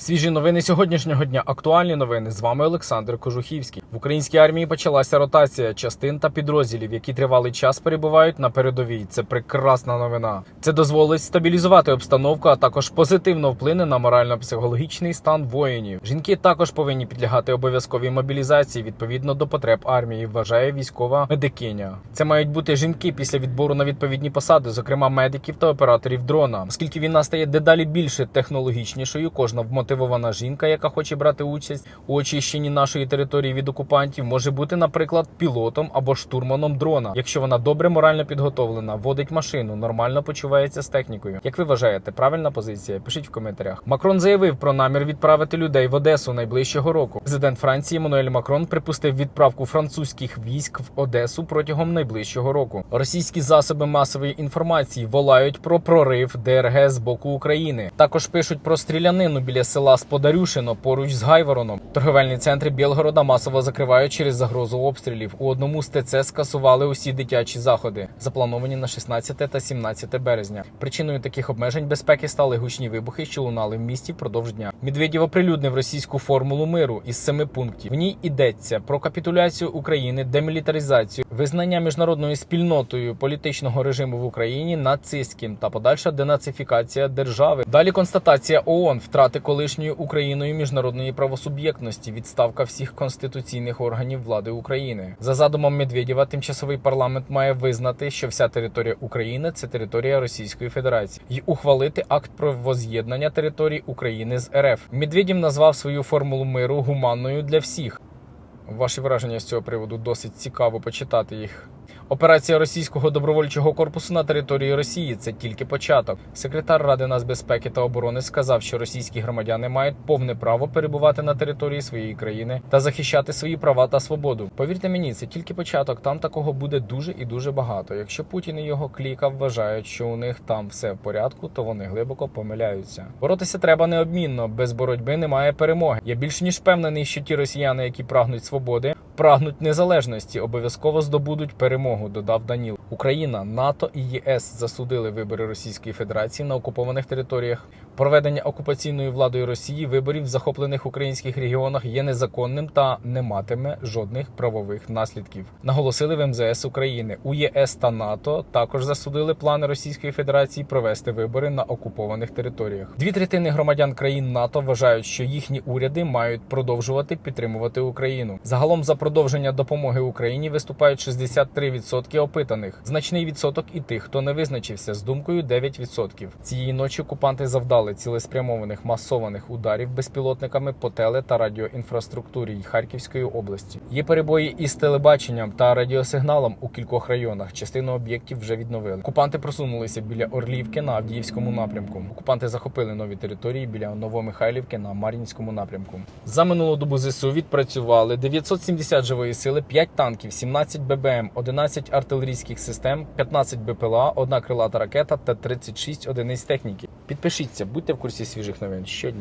Свіжі новини сьогоднішнього дня. Актуальні новини. З вами Олександр Кожухівський. В українській армії почалася ротація частин та підрозділів, які тривалий час перебувають на передовій. Це прекрасна новина. Це дозволить стабілізувати обстановку, а також позитивно вплине на морально-психологічний стан воїнів. Жінки також повинні підлягати обов'язковій мобілізації відповідно до потреб армії. Вважає військова медикиня. Це мають бути жінки після відбору на відповідні посади, зокрема медиків та операторів дрона. Оскільки війна стає дедалі більше технологічнішою, кожна вмотивована жінка, яка хоче брати участь у очищенні нашої території від окупантів, може бути, наприклад, пілотом або штурманом дрона, якщо вона добре морально підготовлена, водить машину, нормально почувається з технікою. Як ви вважаєте, правильна позиція? Пишіть в коментарях. Макрон заявив про намір відправити людей в Одесу найближчого року. Президент Франції Еммануель Макрон припустив відправку французьких військ в Одесу протягом найближчого року. Російські засоби масової інформації волають про прорив ДРГ з боку України. Також пишуть про стрілянину біля села Сподарюшино поруч з Гайвороном. Торговельні центри Білгорода масово закривають через загрозу обстрілів. У одному з ТЦ скасували усі дитячі заходи, заплановані на 16 та 17 березня. Причиною таких обмежень безпеки стали гучні вибухи, що лунали в місті впродовж дня. Медведєв оприлюднив російську формулу миру із семи пунктів. В ній йдеться про капітуляцію України, демілітаризацію, визнання міжнародною спільнотою політичного режиму в Україні нацистським та подальша денацифікація держави. Далі констатація ООН втрати колишньою Україною міжнародної правосуб'єктності, відставка всіх конституційних органів влади України. За задумом Медведєва, тимчасовий парламент має визнати, що вся територія України це територія Російської Федерації, і ухвалити акт про воз'єднання територій України з РФ. Медведєв назвав свою формулу миру гуманною для всіх. Ваші враження з цього приводу досить цікаво почитати їх. Операція російського добровольчого корпусу на території Росії це тільки початок. Секретар Ради нацбезпеки та оборони сказав, що російські громадяни мають повне право перебувати на території своєї країни та захищати свої права та свободу. Повірте мені, це тільки початок. Там такого буде дуже і дуже багато. Якщо Путін і його кліка вважають, що у них там все в порядку, то вони глибоко помиляються. Боротися треба неодмінно. Без боротьби немає перемоги. Я більш ніж впевнений, що ті росіяни, які прагнуть свободи, прагнуть незалежності, обов'язково здобудуть перемогу. Додав Даніл. Україна, НАТО і ЄС засудили вибори Російської Федерації на окупованих територіях. Проведення окупаційною владою Росії виборів в захоплених українських регіонах є незаконним та не матиме жодних правових наслідків. Наголосили в МЗС України. У ЄС та НАТО також засудили плани Російської Федерації провести вибори на окупованих територіях. Дві третини громадян країн НАТО вважають, що їхні уряди мають продовжувати підтримувати Україну. Загалом за продовження допомоги Україні виступають 63% опитаних. Значний відсоток і тих, хто не визначився з думкою 9%. Цієї ночі окупанти завдали цілеспрямованих масованих ударів безпілотниками по теле та радіоінфраструктурі Харківської області. Є перебої із телебаченням та радіосигналом у кількох районах. Частину об'єктів вже відновили. Окупанти просунулися біля Орлівки на Авдіївському напрямку. Окупанти захопили нові території біля Новомихайлівки на Мар'їнському напрямку. За минулу добу ЗСУ відпрацювали 970 живої сили, 5 танків, 17 ББМ, 11 артилерійських систем, 15 БПЛА, одна крилата ракета та 36 одиниць техніки. Підпишіться, будьте в курсі свіжих новин щодня.